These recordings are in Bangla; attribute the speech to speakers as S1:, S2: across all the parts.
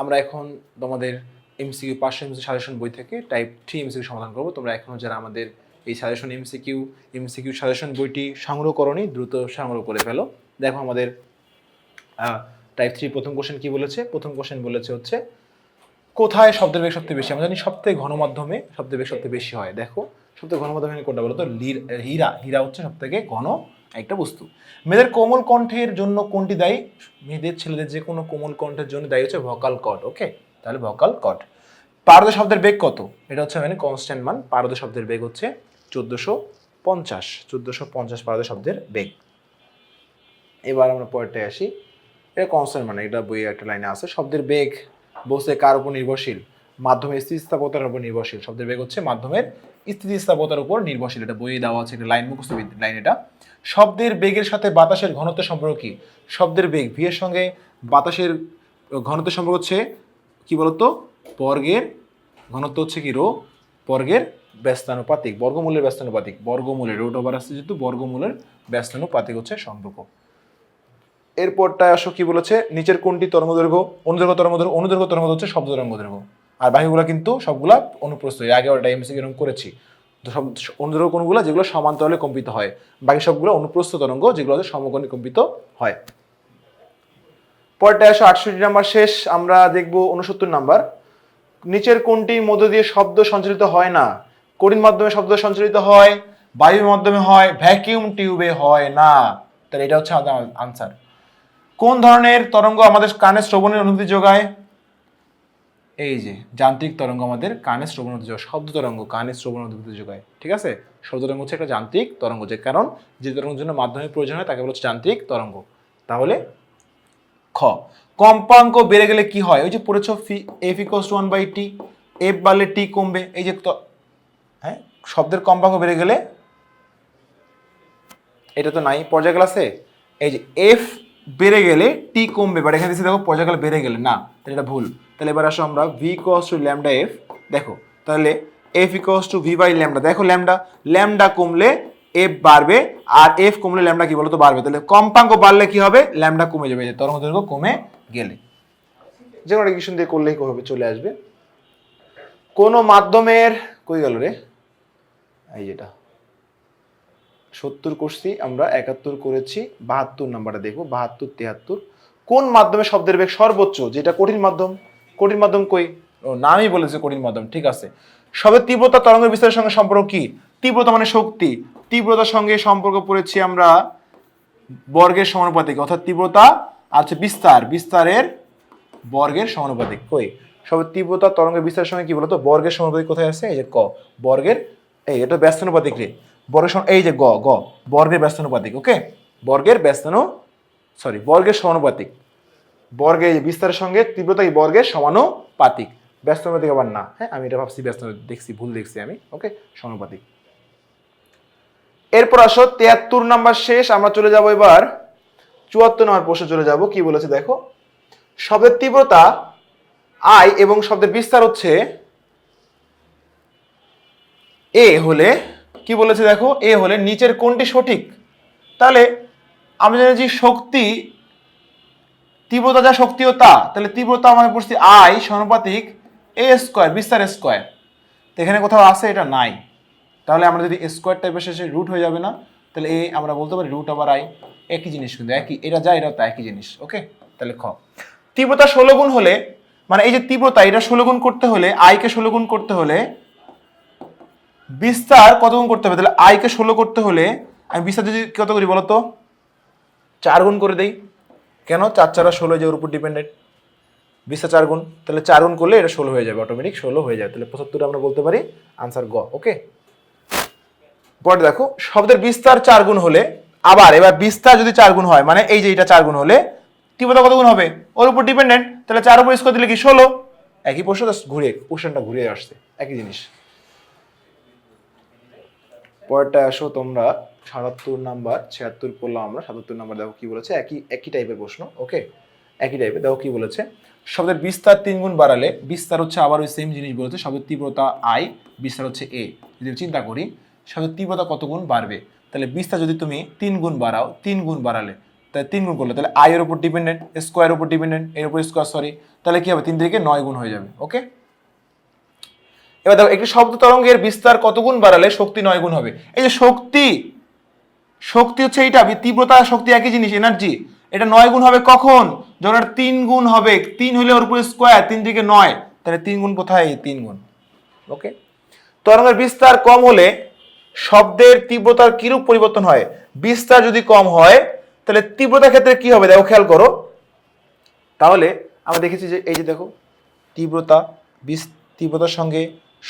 S1: আমরা এখন তোমাদের এমসিকিউ পাঁচশো এমসি সাজেশন বই থেকে টাইপ থ্রি এমসিকিউ সমাধান করবো তোমরা এখনও যারা আমাদের এই সাজেশন এমসিকিউ এমসিকিউ সাজেশন বইটি সংগ্রহ করনি দ্রুত সংগ্রহ করে ফেলো দেখো আমাদের টাইপ থ্রি প্রথম কোশ্চেন কি বলেছে প্রথম কোশ্চেন বলেছে হচ্ছে কোথায় শব্দের বেগ সবচেয়ে বেশি আমরা জানি সবথেকে মাধ্যমে শব্দের বেগ সবচেয়ে বেশি হয় দেখো সবথেকে মাধ্যমে কোনটা বলো তো হীরা হীরা হচ্ছে সবথেকে ঘন একটা বস্তু মেয়েদের কোমল কণ্ঠের জন্য কোনটি দায়ী মেয়েদের ছেলেদের যে কোনো কোমল কণ্ঠের জন্য দায়ী হচ্ছে ভকাল কট ওকে তাহলে ভকাল কট পারদ শব্দের বেগ কত এটা হচ্ছে মানে কনস্ট্যান্ট মান পারদ শব্দের বেগ হচ্ছে চোদ্দোশো পঞ্চাশ চোদ্দোশো পঞ্চাশ পারদ শব্দের বেগ এবার আমরা পরেরটায় আসি এটা কনস্ট্যান্ট মানে এটা বইয়ে একটা লাইনে আছে শব্দের বেগ বসে কার উপর নির্ভরশীল মাধ্যমের স্থিতিস্থাপকতার উপর নির্ভরশীল শব্দের বেগ হচ্ছে মাধ্যমের স্থিতিস্থাপকতার উপর নির্ভরশীল এটা বইয়ে দেওয়া আছে এটা লাইন মুখস্থ লাইন এটা শব্দের বেগের সাথে বাতাসের ঘনত্ব সম্পর্ক কী শব্দের বেগ ভি এর সঙ্গে বাতাসের ঘনত্ব সম্পর্ক হচ্ছে কী বলতো বর্গের ঘনত্ব হচ্ছে কি রো বর্গের ব্যস্তানুপাতিক বর্গমূলের ব্যস্তানুপাতিক বর্গমূলের রোড ওভার আসছে যেহেতু বর্গমূলের ব্যস্তানুপাতিক হচ্ছে সম্পর্ক এরপরটায় আসো কি বলেছে নিচের কোনটি তরঙ্গদৈর্ঘ্য অনুদৈর্ঘ্য তরঙ্গদৈর্ঘ্য অনুদৈর্ঘ্য তরঙ্গ হচ্ছে শব্দ তরঙ্গদৈর্ঘ্য আর বাকিগুলো কিন্তু সবগুলা অনুপ্রস্থ আগে ওটা এমসি এরকম করেছি সব অনুদ্রব কোণগুলো যেগুলো সমান্তরালে কম্পিত হয় বাকি সবগুলো অনুপ্রস্থ তরঙ্গ যেগুলো হচ্ছে সমকোণে কম্পিত হয় পরেরটা একশো আটষট্টি নাম্বার শেষ আমরা দেখব উনসত্তর নাম্বার নিচের কোনটি মধ্য দিয়ে শব্দ সঞ্চালিত হয় না কঠিন মাধ্যমে শব্দ সঞ্চালিত হয় বায়ুর মাধ্যমে হয় ভ্যাকিউম টিউবে হয় না তাহলে এটা হচ্ছে আমাদের আনসার কোন ধরনের তরঙ্গ আমাদের কানে শ্রবণের অনুমতি যোগায় এই যে যান্ত্রিক তরঙ্গ আমাদের কানে শ্রবণ উদ্যোগ শব্দ তরঙ্গ কানে শ্রবণ উদ্ভিদ যোগায় ঠিক আছে শব্দ তরঙ্গ হচ্ছে একটা যান্ত্রিক তরঙ্গ যে কারণ যে তরঙ্গের জন্য মাধ্যমে প্রয়োজন হয় তাকে বলা হচ্ছে যান্ত্রিক তরঙ্গ তাহলে খ কম্পাঙ্ক বেড়ে গেলে কি হয় ওই যে পড়েছ ফি F equals one by T F বাড়লে টি কমবে এই যে হ্যাঁ শব্দের কম্পাঙ্ক বেড়ে গেলে এটা তো নাই পর্যায় ক্লাসে এই যে এফ বেড়ে গেলে টি কমবে বাট এখানে দেখো পর্যায়কাল বেড়ে গেলে না এটা ভুল তাহলে এবার আসো আমরা V equals to lambda F দেখো তাহলে F equals to V by lambda দেখো ল্যামডা ল্যামডা কমলে এফ বাড়বে আর এফ কমলে ল্যামডা কি বলতো বাড়বে তাহলে কম্পাঙ্ক বাড়লে কি হবে ল্যামডা কমে যাবে তরঙ্গ দৈর্ঘ্য কমে গেলে যে কোনো ইকুয়েশন দিয়ে করলেই হবে চলে আসবে কোনো মাধ্যমের কই গেল রে এই যেটা সত্তর করছি আমরা একাত্তর করেছি বাহাত্তর নাম্বারটা দেখবো বাহাত্তর তেহাত্তর কোন মাধ্যমে শব্দের বেগ সর্বোচ্চ যেটা কঠিন মাধ্যম কঠিন মাধ্যম কই ও নামই বলেছে কঠিন মাধ্যম ঠিক আছে সবে তীব্রতা তরঙ্গ বিস্তারের সঙ্গে সম্পর্ক কি তীব্রতা মানে শক্তি তীব্রতার সঙ্গে সম্পর্ক পড়েছি আমরা বর্গের সমানুপাতিক অর্থাৎ তীব্রতা আছে বিস্তার বিস্তারের বর্গের সমানুপাতিক কই সবে তীব্রতা তরঙ্গের বিস্তারের সঙ্গে কি বলতো বর্গের সমানুপাতিক কোথায় আছে এই যে ক বর্গের এই এটা ব্যস্তানুপাতিক রে বর্গের এই যে গ গ বর্গের ব্যস্তানুপাতিক ওকে বর্গের ব্যস্তানু সরি বর্গের সমানুপাতিক বর্গে বিস্তারের সঙ্গে তীব্রতা এই বর্গের সমানুপাতিক ব্যস্তনৈতিক আবার না হ্যাঁ আমি এটা ভাবছি ব্যস্ত দেখছি ভুল দেখছি আমি ওকে সমানুপাতিক এরপর আসো তিয়াত্তর নাম্বার শেষ আমরা চলে যাব এবার চুয়াত্তর নম্বর প্রশ্ন চলে যাব কি বলেছে দেখো শব্দের তীব্রতা আই এবং শব্দের বিস্তার হচ্ছে এ হলে কি বলেছে দেখো এ হলে নিচের কোনটি সঠিক তাহলে আমি জানি যে শক্তি তীব্রতা যা শক্তি তা তাহলে তীব্রতা মানে পড়ছি আই সমানুপাতিক এ স্কোয়ার বিস্তার স্কোয়ার তো এখানে কোথাও আছে এটা নাই তাহলে আমরা যদি স্কোয়ার টাইপের শেষে রুট হয়ে যাবে না তাহলে এ আমরা বলতে পারি রুট আবার আই একই জিনিস কিন্তু একই এটা যা এটা তা একই জিনিস ওকে তাহলে খ তীব্রতা ষোলো গুণ হলে মানে এই যে তীব্রতা এটা ষোলো গুণ করতে হলে কে ষোলো গুণ করতে হলে বিস্তার কত গুণ করতে হবে তাহলে কে ষোলো করতে হলে আমি বিস্তার যদি কত করি বলতো চার গুণ করে দেই কেন চার চারা ষোলো যাওয়ার উপর ডিপেন্ডেন্ট বিশটা চার গুণ তাহলে চার গুণ করলে এটা ষোলো হয়ে যাবে অটোমেটিক ষোলো হয়ে যাবে তাহলে পঁচাত্তর আমরা বলতে পারি আনসার গ ওকে পর দেখো শব্দের বিস্তার চার গুণ হলে আবার এবার বিস্তার যদি চার গুণ হয় মানে এই যে এটা চার গুণ হলে তীব্রতা কত গুণ হবে ওর উপর ডিপেন্ডেন্ট তাহলে চার উপর স্কোয়ার দিলে কি ষোলো একই প্রশ্ন ঘুরে কোশ্চেনটা ঘুরে আসছে একই জিনিস পরেরটা আসো তোমরা সাতাত্তর নাম্বার ছিয়াত্তর পড়লাম আমরা সাতাত্তর নাম্বার দেখো কি বলেছে একই একই টাইপের প্রশ্ন ওকে একই টাইপের দেখো কি বলেছে শব্দের বিস্তার তিন গুণ বাড়ালে বিস্তার হচ্ছে আবার ওই সেম জিনিস বলেছে শব্দের তীব্রতা আই বিস্তার হচ্ছে এ যদি চিন্তা করি শব্দের তীব্রতা কত গুণ বাড়বে তাহলে বিস্তার যদি তুমি তিন গুণ বাড়াও তিন গুণ বাড়ালে তাহলে তিন গুণ করলে তাহলে আয়ের উপর ডিপেন্ডেন্ট স্কোয়ার উপর ডিপেন্ডেন্ট এর উপর স্কোয়ার সরি তাহলে কি হবে তিন থেকে নয় গুণ হয়ে যাবে ওকে এবার দেখো একটি শব্দ তরঙ্গের বিস্তার কত গুণ বাড়ালে শক্তি নয় গুণ হবে এই যে শক্তি শক্তি হচ্ছে এইটা তীব্রতা শক্তি একই জিনিস এনার্জি এটা নয় গুণ হবে কখন যখন এটা তিন গুণ হবে তিন হলে ওর উপরে স্কোয়ার তিন দিকে নয় তাহলে তিন গুণ কোথায় তিন গুণ ওকে তরঙ্গের বিস্তার কম হলে শব্দের তীব্রতার কিরূপ পরিবর্তন হয় বিস্তার যদি কম হয় তাহলে তীব্রতার ক্ষেত্রে কি হবে দেখো খেয়াল করো তাহলে আমরা দেখেছি যে এই যে দেখো তীব্রতা বিস তীব্রতার সঙ্গে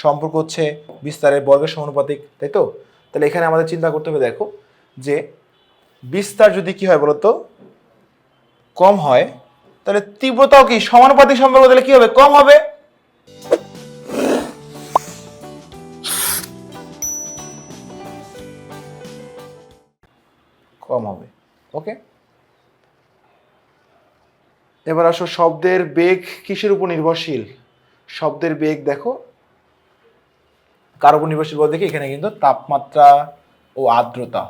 S1: সম্পর্ক হচ্ছে বিস্তারের বর্গের সমানুপাতিক তাই তো তাহলে এখানে আমাদের চিন্তা করতে হবে দেখো যে বিস্তার যদি কি হয় বলতো কম হয় তাহলে তীব্রতাও কি সমানুপাতিক সম্পর্ক তাহলে কি হবে কম হবে কম হবে ওকে এবার আসো শব্দের বেগ কিসের উপর নির্ভরশীল শব্দের বেগ দেখো কার উপর নির্ভরশীল বলতে কি এখানে কিন্তু তাপমাত্রা ও আর্দ্রতা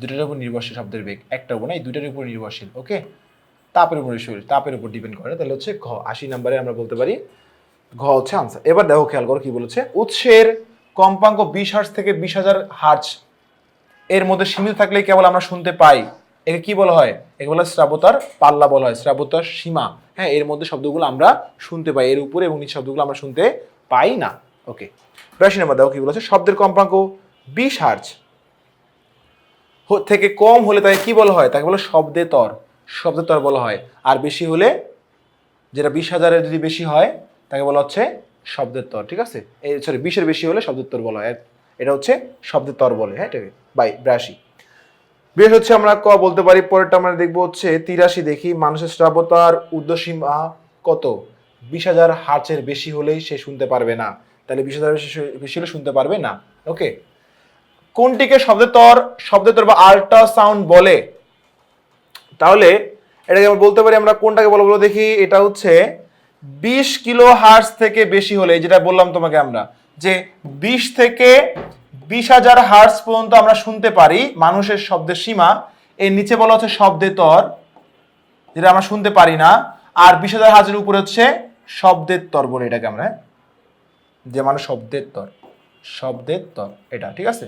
S1: দুটার উপর নির্ভরশীল শব্দের বেগ একটার উপর নাই দুটার উপর নির্ভরশীল ওকে তাপের উপর তাপের উপর ডিপেন্ড করে তাহলে হচ্ছে ঘ আশি নাম্বারে আমরা বলতে পারি ঘ হচ্ছে আনসার এবার দেখো খেয়াল করো কি বলেছে উৎসের কম্পাঙ্ক বিশ হার্স থেকে বিশ হাজার হার্জ এর মধ্যে সীমিত থাকলে কেবল আমরা শুনতে পাই একে কি বলা হয় একে বলা শ্রাবতার পাল্লা বলা হয় শ্রাবতার সীমা হ্যাঁ এর মধ্যে শব্দগুলো আমরা শুনতে পাই এর উপরে এবং নিচে শব্দগুলো আমরা শুনতে পাই না ওকে প্রশ্ন নাম্বার দেখো কি বলেছে শব্দের কম্পাঙ্ক বিশ হার্জ থেকে কম হলে তাকে কি বলা হয় তাকে বলে শব্দে তর শব্দে তর বলা হয় আর বেশি হলে যেটা বিশ হাজারের যদি বেশি হয় তাকে বলা হচ্ছে শব্দের তর ঠিক আছে এই সরি বিশের বেশি হলে শব্দের তর বলা হয় এটা হচ্ছে শব্দের তর বলে হ্যাঁ আছে বাই ব্রাশি বেশ হচ্ছে আমরা ক বলতে পারি পরেরটা আমরা দেখবো হচ্ছে তিরাশি দেখি মানুষের শ্রাবতার উদ্দসীমা কত বিশ হাজার হার্চের বেশি হলেই সে শুনতে পারবে না তাহলে বিশ হাজার বেশি হলে শুনতে পারবে না ওকে কোনটিকে শব্দতর শব্দতর বা আল্ট্রাসাউন্ড বলে তাহলে এটাকে আমরা বলতে পারি আমরা কোনটাকে বলবো দেখি এটা হচ্ছে বিশ কিলো হার্স থেকে বেশি হলে যেটা বললাম তোমাকে আমরা যে বিশ থেকে বিশ হাজার হার্স পর্যন্ত আমরা শুনতে পারি মানুষের শব্দের সীমা এর নিচে বলা হচ্ছে শব্দেতর যেটা আমরা শুনতে পারি না আর বিশ হাজার হার্সের উপরে হচ্ছে শব্দের তর বলে এটাকে আমরা যে মানুষ শব্দের তর শব্দের তর এটা ঠিক আছে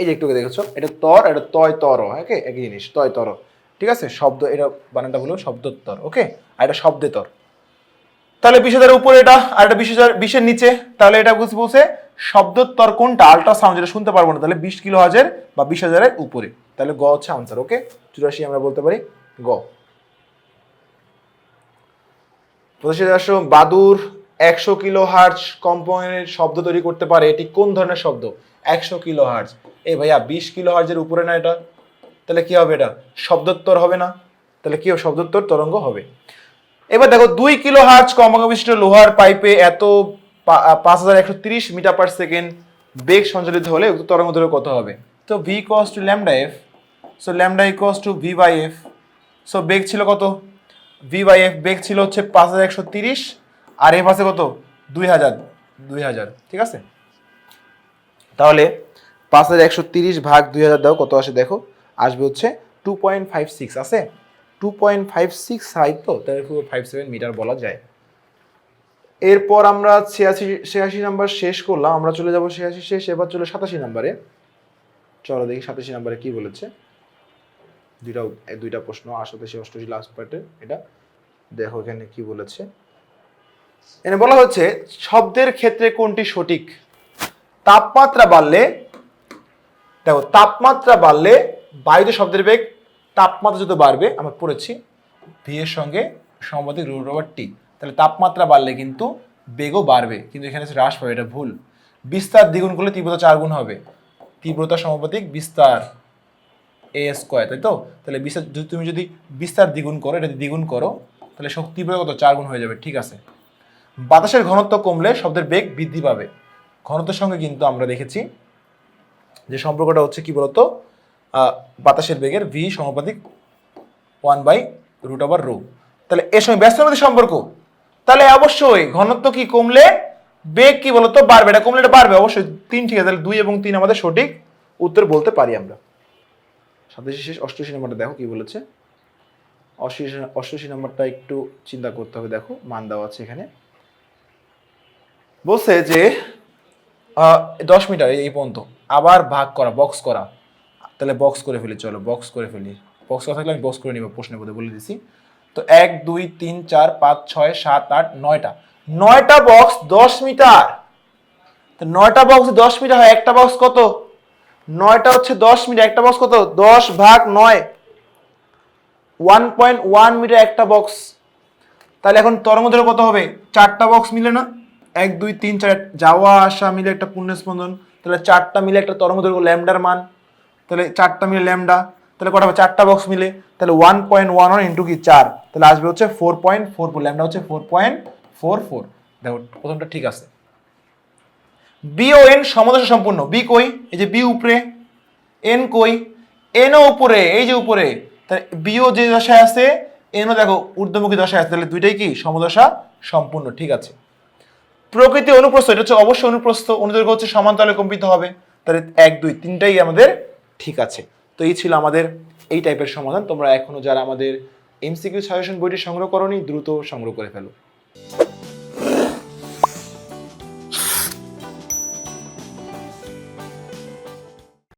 S1: এই যে একটুকে দেখেছো এটা তর এটা তয় তর ওকে হ্যাঁ, একই জিনিস তয় তর ঠিক আছে শব্দ এটা বানানটা হলো শব্দোত্তর ওকে আর এটা শব্দেতর তাহলে বিশ হাজারের উপরে এটা আর এটা বিশেষ হাজার বিশের নিচে তাহলে এটা বুঝ বলছে শব্দোত্তর কোনটা আল্ট্রাসাউন্ড যেটা শুনতে পারবো না তাহলে বিশ কিলো হাজার বা বিশ হাজারের উপরে তাহলে গ হচ্ছে আনসার ওকে চুরাশি আমরা বলতে পারি গ পঁচাশি বাদুর একশো কিলো হার্জ কম্পনের শব্দ তৈরি করতে পারে এটি কোন ধরনের শব্দ একশো কিলো হার্জ এই ভাইয়া বিশ কিলো হার্জের উপরে না এটা তাহলে কি হবে এটা শব্দোত্তর হবে না তাহলে কি হবে শব্দোত্তর তরঙ্গ হবে এবার দেখো দুই কিলো হার্জ কমাগমিষ্ট লোহার পাইপে এত পাঁচ হাজার একশো তিরিশ মিটার পার সেকেন্ড বেগ সঞ্চালিত হলে তরঙ্গ ধরে কত হবে তো V equals to lambda F so lambda equals to V by F so বেগ ছিল কত ভি বাই এফ বেগ ছিল হচ্ছে পাঁচ হাজার একশো তিরিশ আর এফ আছে কত দুই হাজার দুই হাজার ঠিক আছে তাহলে পাঁচ হাজার একশো তিরিশ ভাগ দুই হাজার দাও কত আসে দেখো আসবে হচ্ছে টু পয়েন্ট ফাইভ সিক্স আছে two point five six height তো তাহলে পুরো ফাইভ সেভেন মিটার বলা যায় এরপর আমরা ছিয়াশি ছিয়াশি নাম্বার শেষ করলাম আমরা চলে যাব ছিয়াশি শেষ এবার চলে সাতাশি নাম্বারে চলো দেখি সাতাশি নাম্বারে কি বলেছে দুইটা দুইটা প্রশ্ন আশাতাশি অষ্টাশি লাস্ট পার্টে এটা দেখো এখানে কি বলেছে এনে বলা হচ্ছে শব্দের ক্ষেত্রে কোনটি সঠিক তাপমাত্রা বাড়লে দেখো তাপমাত্রা বাড়লে বায়ুতে শব্দের বেগ তাপমাত্রা যত বাড়বে আমরা পড়েছি ভি এর সঙ্গে সমানুপাতিক রুট ওভার টি তাহলে তাপমাত্রা বাড়লে কিন্তু বেগও বাড়বে কিন্তু এখানে হ্রাস পাবে এটা ভুল বিস্তার দ্বিগুণ করলে তীব্রতা চার গুণ হবে তীব্রতা সমপাতিক বিস্তার এ স্কোয়ার তাই তো তাহলে বিস্তার যদি তুমি যদি বিস্তার দ্বিগুণ করো এটা দ্বিগুণ করো তাহলে শক্তি প্রয়োগ কত চার গুণ হয়ে যাবে ঠিক আছে বাতাসের ঘনত্ব কমলে শব্দের বেগ বৃদ্ধি পাবে ঘনত্বের সঙ্গে কিন্তু আমরা দেখেছি যে সম্পর্কটা হচ্ছে কি বলতো বাতাসের বেগের ভি সমপাতিক one by root over rho তাহলে এর সময় মধ্যে সম্পর্ক তাহলে অবশ্যই ঘনত্ব কি কমলে বেগ কি বলতো বাড়বে এটা কমলে এটা বাড়বে অবশ্যই তিন ঠিক আছে তাহলে দুই এবং তিন আমাদের সঠিক উত্তর বলতে পারি আমরা সাতাশি শেষ অষ্টআশি নম্বরটা দেখো কি বলেছে অষ্টআশি অষ্টআশি নম্বরটা একটু চিন্তা করতে হবে দেখো মান দেওয়া আছে এখানে বলছে যে দশ মিটার এই পর্যন্ত আবার ভাগ করা বক্স করা তাহলে বক্স করে ফেলি চলো বক্স করে ফেলি বক্স করা থাকলে আমি বক্স করে নিব প্রশ্নের বোধে বলে দিছি তো এক দুই তিন চার পাঁচ ছয় সাত আট নয়টা নয়টা বক্স দশ মিটার তো নয়টা বক্স দশ মিটার হয় একটা বক্স কত নয়টা হচ্ছে দশ মিটার একটা বক্স কত দশ ভাগ নয় ওয়ান পয়েন্ট ওয়ান মিটার একটা বক্স তাহলে এখন তরঙ্গ ধরে কত হবে চারটা বক্স মিলে না এক দুই তিন চার যাওয়া আসা মিলে একটা পুণ্য স্পন্দন তাহলে চারটা মিলে একটা তরঙ্গ দৈর্ঘ্য ল্যামডার মান তাহলে চারটা মিলে ল্যামডা তাহলে কটা চারটা বক্স মিলে তাহলে one point one one into কি চার তাহলে আসবে হচ্ছে four point four four lambda হচ্ছে ফোর পয়েন্ট ফোর ফোর দেখো প্রথমটা ঠিক আছে বি ও এন সমদেশ সম্পূর্ণ বি কই এই যে বি উপরে এন কই ও উপরে এই যে উপরে তাহলে ও যে দশায় আছে এনও দেখো ঊর্ধ্বমুখী দশায় আছে তাহলে দুইটাই কি সমদশা সম্পূর্ণ ঠিক আছে প্রকৃতি অনুপ্রস্থ এটা হচ্ছে অবশ্যই অনুপ্রস্থ অনুদৈর্ঘ্য হচ্ছে সমান্তরালে কম্পিত হবে তাহলে এক দুই তিনটাই আমাদের ঠিক আছে তো এই ছিল আমাদের এই টাইপের সমাধান তোমরা এখনো যারা আমাদের এমসিকিউ সাজেশন বইটি সংগ্রহ করনি দ্রুত সংগ্রহ করে ফেলো